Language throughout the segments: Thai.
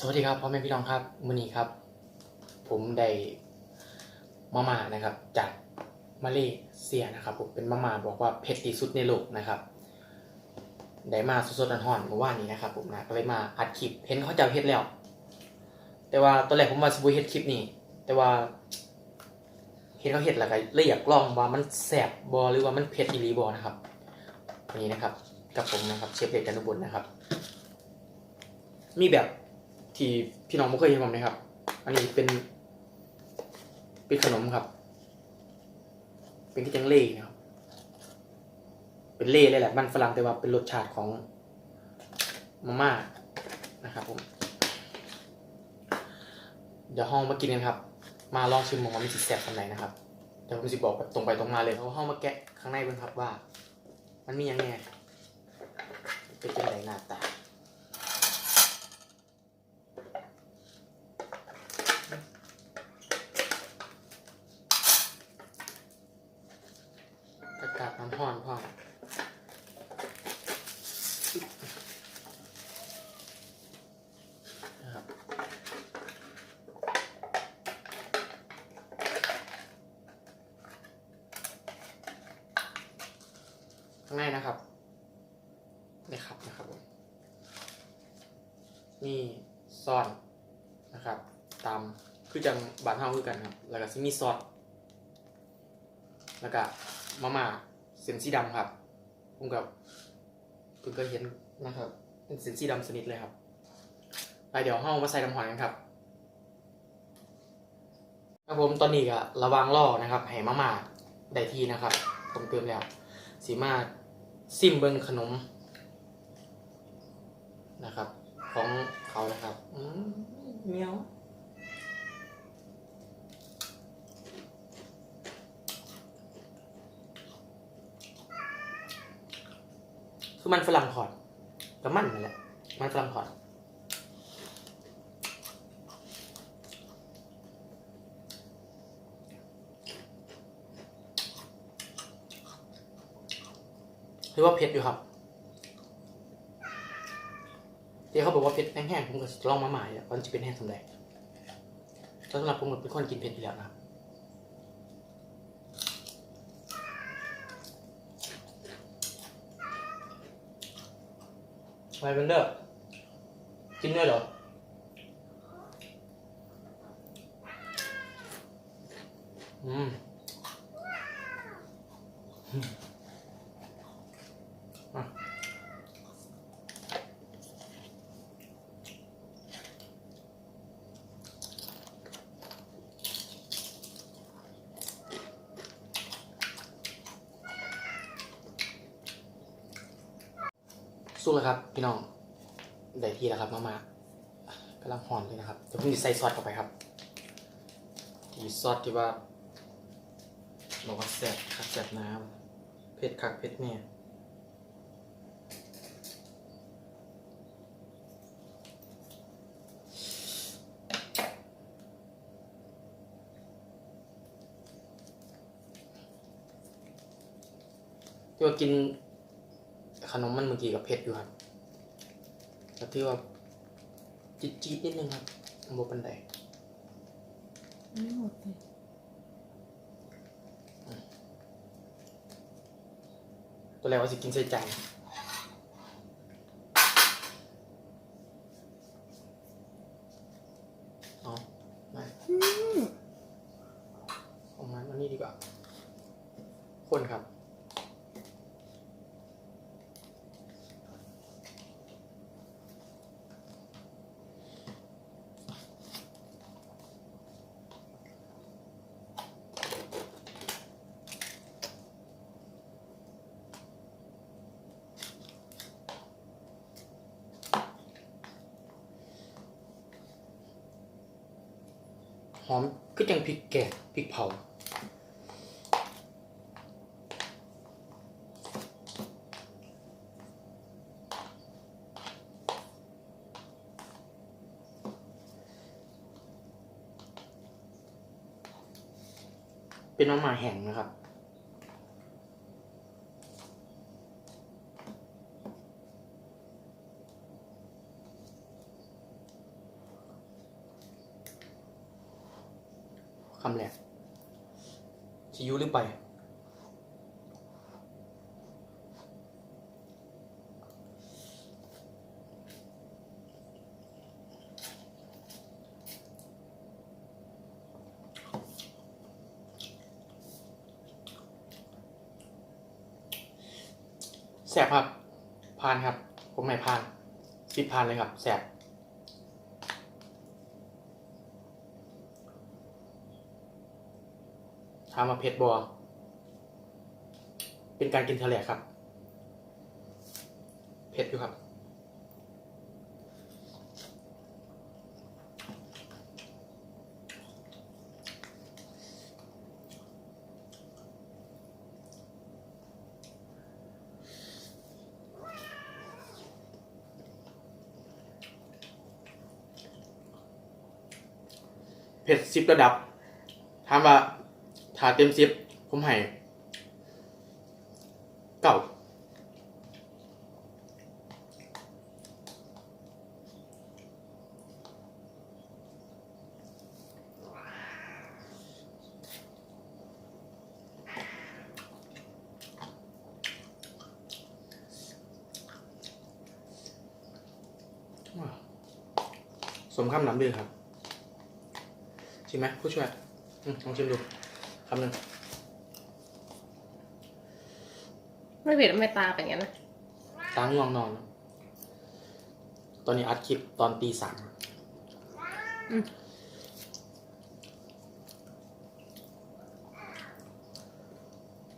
สวัสดีครับพ่อแม่พี่น้องครับมื้อนี้ครับ ผมได้มาม่านะครับ จากมาเลเซียนะครับผมเป็นมาม่าบอกว่าเผ็ดที่สุดในโลกนะครับได้มาสดๆร้อนๆเมื่อวานนี้นะครับผมนะก็เลยมาอัดคลิปเห็นเขาจะเฮ็ดแล้ว แต่ว่าตอนแรกผมว่าสบ่เฮ็ดคลิปนี้ แต่ว่า เห็นเขาเฮ็ดแล้วก็เลยอยากลองว่ามันแซ่บบ่หรือว่ามันเผ็ดอีหลีบ่นะครับอันนี้นะครับ กับผมนะครับเชฟเด็กจันทบุญนะครับ มีแบบ ที่พี่น้องไม่เคยเห็นผมนะครับ อันนี้เป็นเป็นขนมครับ เป็นกิจังเล่นะครับ เป็นเล่เลยแหละมันฝรั่งแต่ว่าเป็นรสชาติของมาม่านะครับผม เดี๋ยวห้องมากินกันครับ มาลองชิมของมันมีสีแสบขนาดไหนนะครับเดี๋ยวผมจะบอกแบบตรงไปตรงมาเลยเอาห้องมาแกะข้างในเบิ่งครับว่า มันมียังไงเป็นจังไงหน้าตา อากาศน้ำร้อนพ่อนะครับข้างในนะครับนี่ครับนะครับผมนี่ซอสนะครับ ตามคือจังบานเฮาคือกันครับ แล้วก็ซิมีซอสแล้วก็มาม่าเส้นสีดำครับผมกับเพิ่งเคยเห็นนะครับเป็นเส้นสีดำสนิทเลยครับไปเดี๋ยวห้องมาใส่น้ำหอยกันครับครับผมตอนนี้ก็ระวังล่อนะครับให้มาม่าได้ที่นะครับผมเติมแล้วสีมา ซิมเบิงขนมนะครับ ของเขานะครับอืมเมียวคือมันฝรั่งถอดกับมันนั่นแหละมันฝรั่งถอด คือว่าเผ็ดอยู่ครับเดี๋ยวเขาบอกว่าเผ็ดแห้งๆผมก็ลองมาใหม่แล้วมันจะเป็นแห้งสำเร็จสำหรับผมเป็นคนกินเผ็ดอยู่แล้วนะครับไมเป็นเด้อกินด้วยเหรออืม สู้แล้วครับ พี่น้องได้ที่แล้วครับ มามากำลังหอนเลยนะครับเดี๋ยวผมจะใส่ซอสเข้าไปครับที่ซอสที่ว่าบอกว่าแซ่บคักแซ่บน้ำเผ็ดคักเผ็ดแน่ที่ว่ากิน ขนมมันเมื่อกี้กับเผ็ดอยู่ครับก็ที่ว่าจี๊ดจี๊ดนิดนึงครับบปันไดไม่หมดเลยตัวแรกว่าจะกินใส่จานเอามาเอามามานี่ดีกว่า คนครับ หอมคือจังพริกแกงพริกเผาเป็นมาม่าแห้งนะครับำแรกชิอยูหรือไป แสบครับพานครับ ผมไม่พานสิบพานเลยครับ แสบามมาเผ็ดบอเป็นการกินทะเลครับ เผ็ดอยู่ครับ เผ็ดสิบระดับถามว่า ถ้าเต็มสิบผมให้เก้าสมคำน้ำดือครับ ชิมไหมผู้ช่วยอืมลองชิมดู คำหนึ่งไม่เผ็ดไม่ตาเป็นอย่างนั้นนะตาง่วงนอน ตอนนี้อัดคลิปตอนตีสามอืม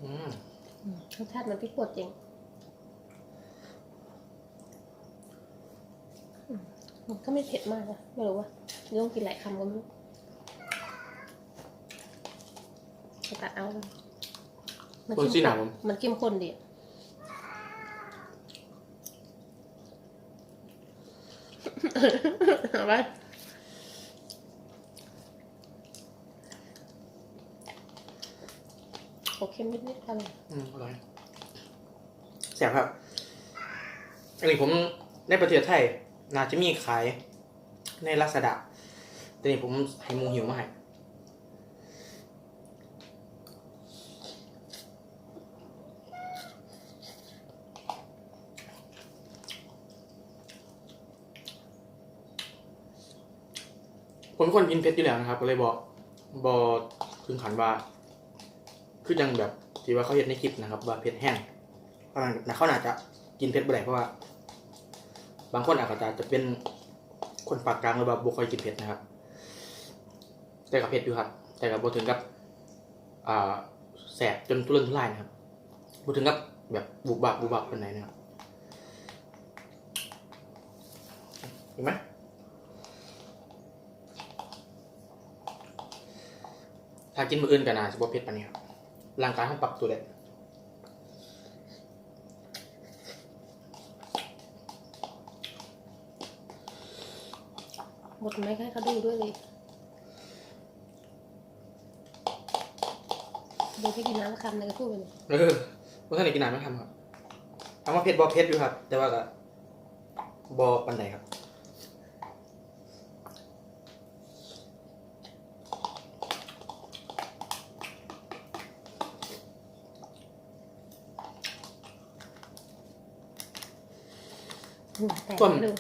อืมรสชาติมันพริกป่นจริงอืมมันก็ไม่เผ็ดมากนะไม่รู้ว่าจะต้องกินหลายคำก็ไม่รู้ จะตัดเอาเลยมันคนซี่หนาผมมันเข้มข้นดีอะเอาไปโอเคนิดนิดๆอะไรอืมอร่อยแสบครับ อันนี้ผมในประเทศไทย น่าจะมีขายในลักษณะแต่นี่ผมให้หมูหิวมาให้ ผมเป็นคนกินเผ็ดอยู่แล้วนะครับ ก็เลยบอกบอถึงขันว่า คือยังแบบที่ว่าเขาเห็นในคลิปนะครับ ว่าเผ็ดแห้งเพราะนั้นเขาน่าจจะกินเผ็ดบ่ได้เพราะว่า บางคนอาจจะจะเป็นคนปากกลางหรือว่าบุคอยกินเผ็ดนะครับ แต่กับเผ็ดอยู่ครับ แต่กับบถึงกับอ่าแสบจนทุรนทุรายนะครับบ่ถึงกับแบบบุบบับบุบบับเป็นไหนนะครับเห็นไหม ถ้ากินมืออื่นกันนะจะบ่เผ็ดปานนี้ครับร่างกายเขาปรับตัวได้หมดไหมให้เขาดูด้วยเลยดูที่กินน้ำคำเลยก็พูดไปเลยเออว่าท่านไหนกินน้ำไม่ทำครับถามว่าเผ็ดบอเผ็ดอยู่ครับ แต่ว่าก็บอปันไหนครับ แต่ต้นให้ดู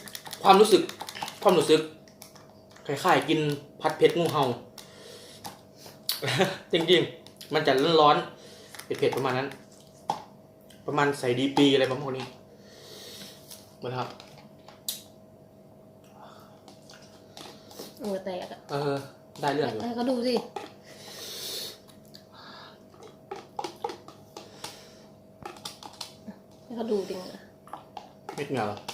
ความรู้สึก ความรู้สึกคล้ายๆกินผัดเผ็ดงูเห่า จริงๆ มันจะร้อนๆเผ็ดๆประมาณนั้น ประมาณใส่ดีปีอะไรประมาณนี้นะครับเหงื่อแตกอะเออ ได้เรื่องอยู่ ให้เขาดูสิให้เขาดูจริงอะ เม็ดเหงาอื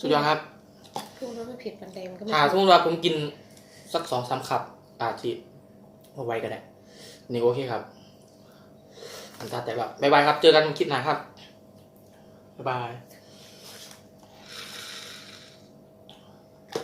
สุดยอดครับพูดแล้วไม่เผ็ดมันแดงมันก็ไม่ถ้าสมมติว่าผมกินสักสองสามคับ อาจจะเอาไว้ก็ได้ นี่โอเคครับ อันตาแต่แบบบายบายครับ เจอกันคลิปหน้าครับ บ๊ายบาย